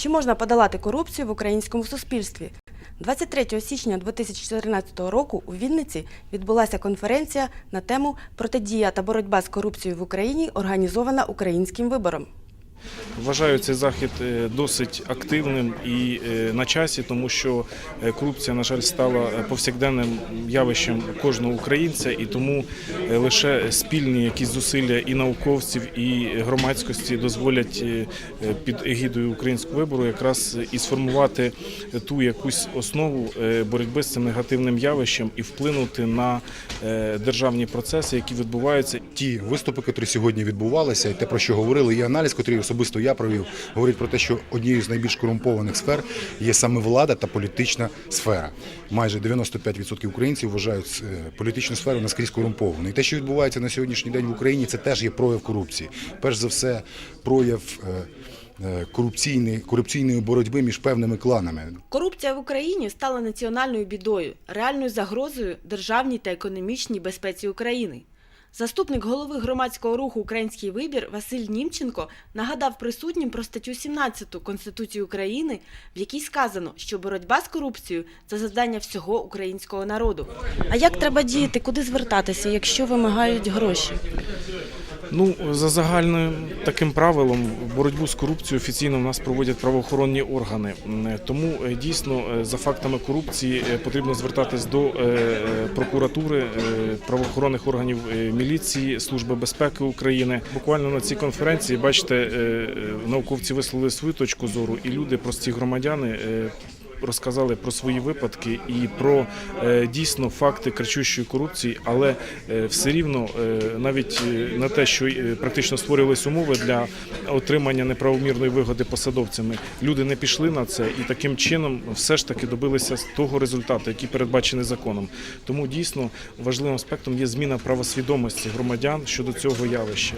Чи можна подолати корупцію в українському суспільстві? 23 січня 2014 року у Вінниці відбулася конференція на тему Протидія та боротьба з корупцією в Україні, організована українським вибором. Вважаю цей захід е, досить активним і е, на часі, тому що е, корупція, на жаль, стала повсякденним явищем кожного українця, і тому лише спільні якісь зусилля і науковців, і громадськості дозволять під егідою українського вибору якраз і сформувати ту якусь основу боротьби з цим негативним явищем і вплинути на державні процеси, які відбуваються. Ті виступи, які сьогодні відбувалися, і те, про що говорили, і аналіз, який особисто я провів, говорить про те, що однією з найбільш корумпованих сфер є саме влада та політична сфера. Майже 95% українців вважають е, політичну сферу наскрізь корумпованою. І те, що відбувається на сьогоднішній день в Україні, це теж є прояв корупції. Перш за все, прояв е, е, корупційної, корупційної боротьби між певними кланами. Корупція в Україні стала національною бідою, реальною загрозою державній та економічній безпеці України. Заступник голови громадського руху Український вибір Василь Німченко нагадав присутнім про статтю 17 Конституції України, в якій сказано, що боротьба з корупцією це завдання всього українського народу. А як треба діяти, куди звертатися, якщо вимагають гроші? Ну, за загальним таким правилом, боротьбу з корупцією офіційно в нас проводять правоохоронні органи. Тому е, дійсно е, за фактами корупції е, потрібно звертатись до прокуратури, правоохоронних органів міліції, Служби безпеки України. Буквально на цій конференції, бачите, науковці висловили свою точку зору, і люди, прості громадяни. Розказали про свої випадки і про е, дійсно факти кричущої корупції, але е, все рівно е, навіть на те, що практично створювалися умови для отримання неправомірної вигоди посадовцями, люди не пішли на це і таким чином все ж таки добилися того результату, який передбачений законом. Тому дійсно важливим аспектом є зміна правосвідомості громадян щодо цього явища.